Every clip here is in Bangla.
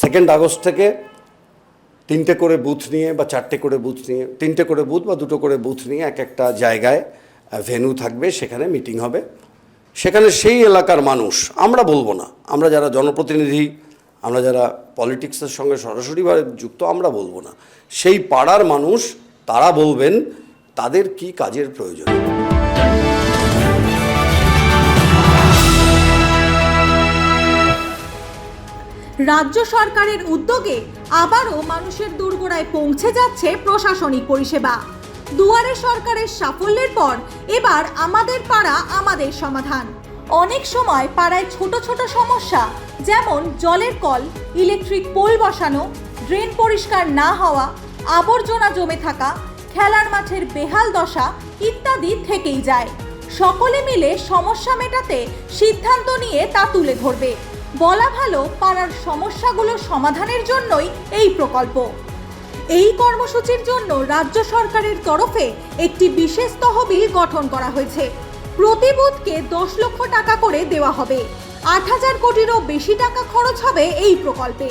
সেকেন্ড আগস্ট থেকে তিনটে করে বুথ নিয়ে বা চারটে করে বুথ নিয়ে, তিনটে করে বুথ বা দুটো করে বুথ নিয়ে এক একটা জায়গায় ভেনু থাকবে, সেখানে মিটিং হবে। সেখানে সেই এলাকার মানুষ, আমরা বলব না, আমরা যারা জনপ্রতিনিধি, আমরা যারা পলিটিক্সের সঙ্গে সরাসরিভাবে যুক্ত, আমরা বলব না। সেই পাড়ার মানুষ, তারা বলবেন তাদের কি কাজের প্রয়োজন? রাজ্য সরকারের উদ্যোগে আবারও মানুষের দুর্গড়ায় পৌঁছে যাচ্ছে প্রশাসনিক পরিষেবা। দুয়ারে সরকারের সাফল্যের পর এবার আমাদের পাড়া আমাদের সমাধান। অনেক সময় পাড়ায় ছোট ছোট সমস্যা, যেমন জলের কল, ইলেকট্রিক পোল বসানো, ড্রেন পরিষ্কার না হওয়া, আবর্জনা জমে থাকা, খেলার মাঠের বেহাল দশা ইত্যাদি থেকেই যায়। সকলে মিলে সমস্যা মেটাতে সিদ্ধান্ত নিয়ে তা তুলে ধরবে। বলা ভালো পাড়ার সমস্যাগুলো সমাধানের জন্যই এই প্রকল্প। এই কর্মসূচির জন্য রাজ্য সরকারের তরফে একটি বিশেষ তহবিল গঠন করা হয়েছে। প্রতি বুথকে দশ লক্ষ টাকা করে দেওয়া হবে। আট হাজার কোটিরও বেশি টাকা খরচ হবে এই প্রকল্পে।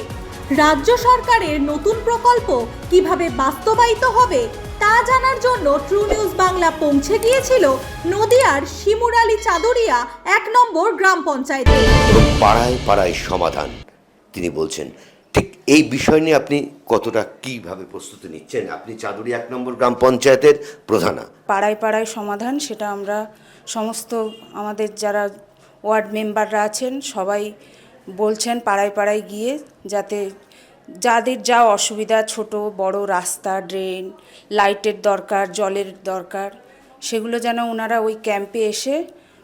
রাজ্য সরকারের নতুন প্রকল্প কীভাবে বাস্তবায়িত হবে তা জানার জন্য ট্রু নিউজ বাংলা পৌঁছে গিয়েছিল নদিয়ার শিমুরালি চাদুরিয়া এক নম্বর গ্রাম পঞ্চায়েতে। পাড়ায় পাড়ায় সমাধান তিনি বলছেন। ঠিক এই বিষয় নিয়ে আপনি কতটা কীভাবে প্রস্তুতি নিচ্ছেন? আপনি চাদুরি এক নম্বর গ্রাম পঞ্চায়েতের প্রধানা পাড়ায় পাড়ায় সমাধান সেটা আমরা সমস্ত আমাদের যারা ওয়ার্ড মেম্বাররা আছেন সবাই বলছেন পাড়ায় পাড়ায় গিয়ে যাতে যাদের যা অসুবিধা, ছোট, বড়, রাস্তা, ড্রেন, লাইটের দরকার, জলের দরকার, সেগুলো যেন ওনারা ওই ক্যাম্পে এসে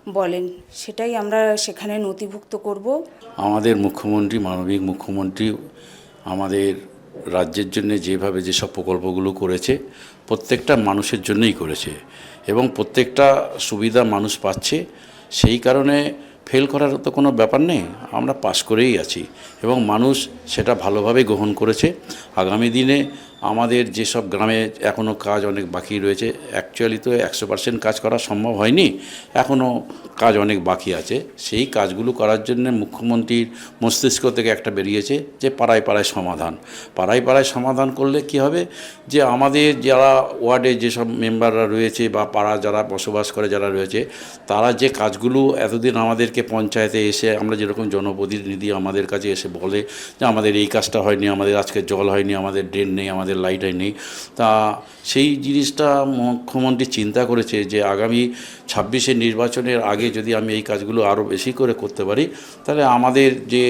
বলেন। সেটাই আমরা সেখানে নথিভুক্ত করব। আমাদের মুখ্যমন্ত্রী, মানবিক মুখ্যমন্ত্রী আমাদের রাজ্যের জন্য যেভাবে যেসব প্রকল্পগুলো করেছে, প্রত্যেকটা মানুষের জন্যই করেছে এবং প্রত্যেকটা সুবিধা মানুষ পাচ্ছে, সেই কারণে ফেল করার তো কোনো ব্যাপার নেই, আমরা পাশ করেই আছি এবং মানুষ সেটা ভালোভাবে গ্রহণ করেছে। আগামী দিনে আমাদের যেসব গ্রামে এখনও কাজ অনেক বাকি রয়েছে অ্যাকচুয়ালি তো একশো পার্সেন্ট কাজ করা সম্ভব হয়নি এখনও কাজ অনেক বাকি আছে। সেই কাজগুলো করার জন্য মুখ্যমন্ত্রীর মস্তিষ্ক থেকে একটা বেরিয়েছে যে পাড়ায় পাড়ায় সমাধান। পাড়ায় পাড়ায় সমাধান করলে কি হবে? যে আমাদের যারা ওয়ার্ডে যেসব মেম্বাররা রয়েছে বা পাড়া যারা বসবাস করে যারা রয়েছে, তারা যে কাজগুলো এতদিন আমাদেরকে পঞ্চায়েতে এসে আমরা যেরকম জনপ্রতিনিধি আমাদের কাছে এসে বলে যে আমাদের এই কাজটা হয়নি, আমাদের আজকে জল হয়নি, আমাদের ড্রেন নেই, আমাদের লাইট নেই। তা সেই জিনিসটা মুখ্যমন্ত্রী চিন্তা করেছে যে আগামী ছাব্বিশের নির্বাচনের আগে যদি আমি এই কাজগুলো আরও বেশি করে করতে পারি, তাহলে আমাদের যে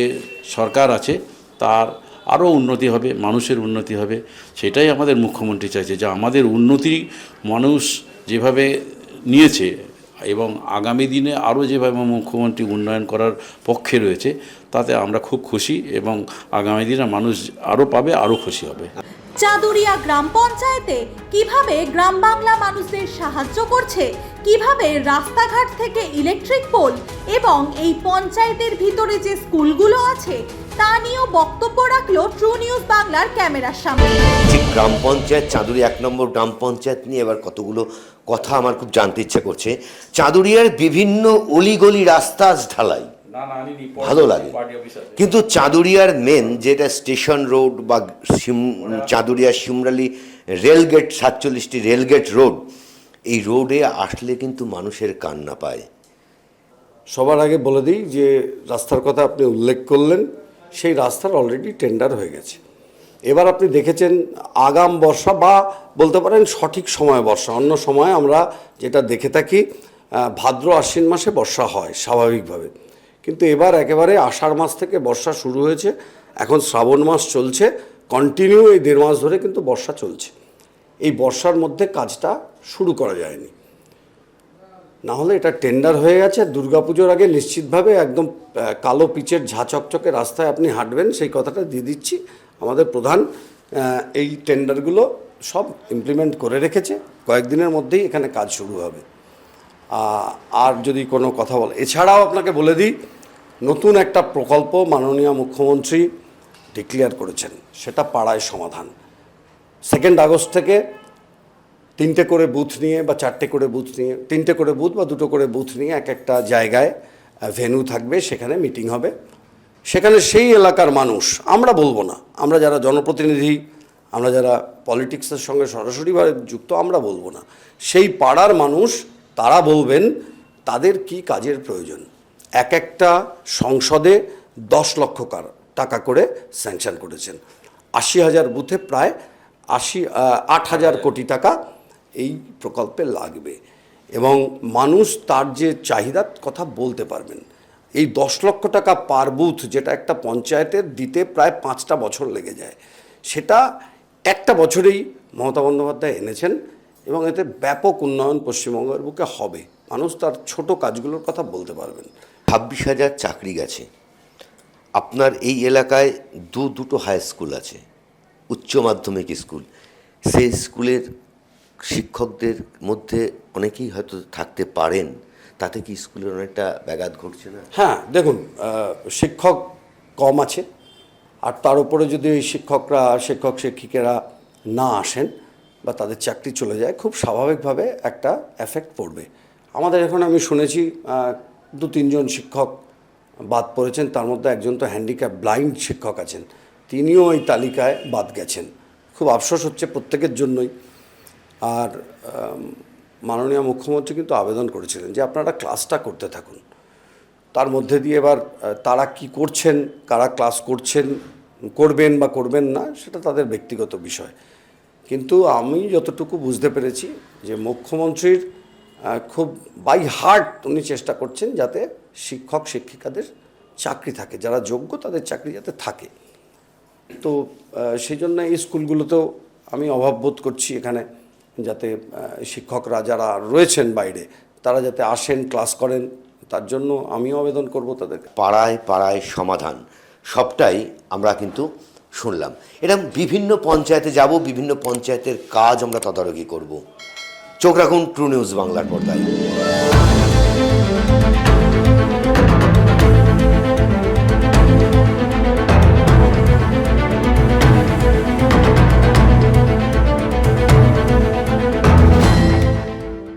সরকার আছে তার আরও উন্নতি হবে, মানুষের উন্নতি হবে। সেটাই আমাদের মুখ্যমন্ত্রী চাইছে যে আমাদের উন্নতি মানুষ যেভাবে নিয়েছে এবং আগামী দিনে আরও যেভাবে মুখ্যমন্ত্রী উন্নয়ন করার পক্ষে রয়েছে, তাতে আমরা খুব খুশি এবং আগামী দিনে মানুষ আরও পাবে, আরও খুশি হবে। চাদুরিয়া গ্রাম পঞ্চায়েতে কীভাবে গ্রাম বাংলা মানুষদের সাহায্য করছে, কীভাবে রাস্তাঘাট থেকে ইলেকট্রিক পোল এবং এই পঞ্চায়েতের ভিতরে যে স্কুলগুলো আছে, তা নিয়েও বক্তব্য রাখল ট্রু নিউজ বাংলার ক্যামেরার সামনে। গ্রাম পঞ্চায়েত, চাঁদুরি এক নম্বর গ্রাম পঞ্চায়েত নিয়ে এবার কতগুলো কথা আমার খুব জানতে ইচ্ছে করছে। চাঁদুরিয়ার বিভিন্ন অলিগলি রাস্তা ঢালাই। ভালো লাগে। কিন্তু চাঁদুরিয়ার মেন যেটা স্টেশন রোড বা চাঁদুরিয়া সিমরালি রেলগেট সাতচল্লিশটি রেলগেট রোড এই রোডে আসলে কিন্তু মানুষের কান্না পায়। সবার আগে বলে দিই যে রাস্তার কথা আপনি উল্লেখ করলেন সেই রাস্তার অলরেডি টেন্ডার হয়ে গেছে। এবার আপনি দেখেছেন আগাম বর্ষা বা বলতে পারেন সঠিক সময় বর্ষা। অন্য সময় আমরা যেটা দেখে থাকি ভাদ্র আশ্বিন মাসে বর্ষা হয় স্বাভাবিকভাবে। কিন্তু এবার একেবারে আষাঢ় মাস থেকে বর্ষা শুরু হয়েছে। এখন শ্রাবণ মাস চলছে কন্টিনিউ এই দেড় মাস ধরে কিন্তু বর্ষা চলছে। এই বর্ষার মধ্যে কাজটা শুরু করা যায়নি। না হলে এটা টেন্ডার হয়ে গেছে, দুর্গাপুজোর আগে নিশ্চিতভাবে একদম কালো পিচের ঝা চকচকে রাস্তায় আপনি হাঁটবেন, সেই কথাটা দিয়ে দিচ্ছি। আমাদের প্রধান এই টেন্ডারগুলো সব ইমপ্লিমেন্ট করে রেখেছে। কয়েকদিনের মধ্যেই এখানে কাজ শুরু হবে। আর যদি কোনো কথা বল এছাড়াও আপনাকে বলে দিই নতুন একটা প্রকল্প মাননীয় মুখ্যমন্ত্রী ডিক্লেয়ার করেছেন, সেটা পাড়ায় সমাধান। সেকেন্ড আগস্ট থেকে তিনটে করে বুথ নিয়ে বা চারটে করে বুথ নিয়ে, তিনটে করে বুথ বা দুটো করে বুথ নিয়ে এক একটা জায়গায় ভেনু থাকবে, সেখানে মিটিং হবে। সেখানে সেই এলাকার মানুষ, আমরা বলব না, আমরা যারা জনপ্রতিনিধি, আমরা যারা পলিটিক্সের সঙ্গে সরাসরিভাবে যুক্ত, আমরা বলব না। সেই পাড়ার মানুষ, তারা বলবেন, তাদের কি কাজের প্রয়োজন? এক একটা সংসদে দশ লক্ষ টাকা করে স্যাংশন করেছেন। আশি হাজার বুথে প্রায় আশি আট হাজার কোটি টাকা এই প্রকল্পে লাগবে এবং মানুষ তার যে চাহিদার কথা বলতে পারবেন। এই দশ লক্ষ টাকা পার বুথ যেটা একটা পঞ্চায়েতের দিতে প্রায় পাঁচটা বছর লেগে যায়, সেটা একটা বছরেই মমতা বন্দ্যোপাধ্যায় এনেছেন এবং এতে ব্যাপক উন্নয়ন পশ্চিমবঙ্গের বুকে হবে। মানুষ তার ছোট কাজগুলোর কথা বলতে পারবেন। ছাব্বিশ হাজার চাকরি গেছে। আপনার এই এলাকায় দু দুটো হাই স্কুল আছে, উচ্চ মাধ্যমিক স্কুল। সেই স্কুলের শিক্ষকদের মধ্যে অনেকেই হয়তো থাকতে পারেন, তাতে কি স্কুলের অনেকটা ব্যাঘাত ঘটছে না? হ্যাঁ দেখুন শিক্ষক কম আছে, আর তার উপরে যদি ওই শিক্ষকরা, শিক্ষক, শিক্ষিকারা না আসেন বা তাদের চাকরি চলে যায়, খুব স্বাভাবিকভাবে একটা এফেক্ট পড়বে। আমাদের এখন আমি শুনেছি দু তিনজন শিক্ষক বাদ পড়েছেন, তার মধ্যে একজন তো হ্যান্ডিক্যাপ ব্লাইন্ড শিক্ষক আছেন, তিনিও এই তালিকায় বাদ গেছেন। খুব আফসোস হচ্ছে প্রত্যেকের জন্যই। আর মাননীয় মুখ্যমন্ত্রী কিন্তু আবেদন করেছিলেন যে আপনারা ক্লাসটা করতে থাকুন। তার মধ্যে দিয়ে এবার তারা কি করছেন, কারা ক্লাস করছেন, করবেন বা করবেন না, সেটা তাদের ব্যক্তিগত বিষয়। কিন্তু আমি যতটুকু বুঝতে পেরেছি যে মুখ্যমন্ত্রীর খুব বাই হার্ট উনি চেষ্টা করছেন যাতে শিক্ষক, শিক্ষিকাদের চাকরি থাকে, যারা যোগ্য তাদের চাকরি যাতে থাকে। তো সেই জন্য এই স্কুলগুলোতেও আমি অভাব বোধ করছি এখানে যাতে শিক্ষকরা যারা রয়েছেন বাইরে, তারা যাতে আসেন, ক্লাস করেন, তার জন্য আমিও আবেদন করব তাদের পাড়ায় পাড়ায় সমাধান, সবটাই আমরা কিন্তু শুনলাম। এরকম বিভিন্ন পঞ্চায়েতে যাব, বিভিন্ন পঞ্চায়েতের কাজ আমরা তদারকি করব। চোখ রাখুন ট্রু নিউজ বাংলার পর্দায়।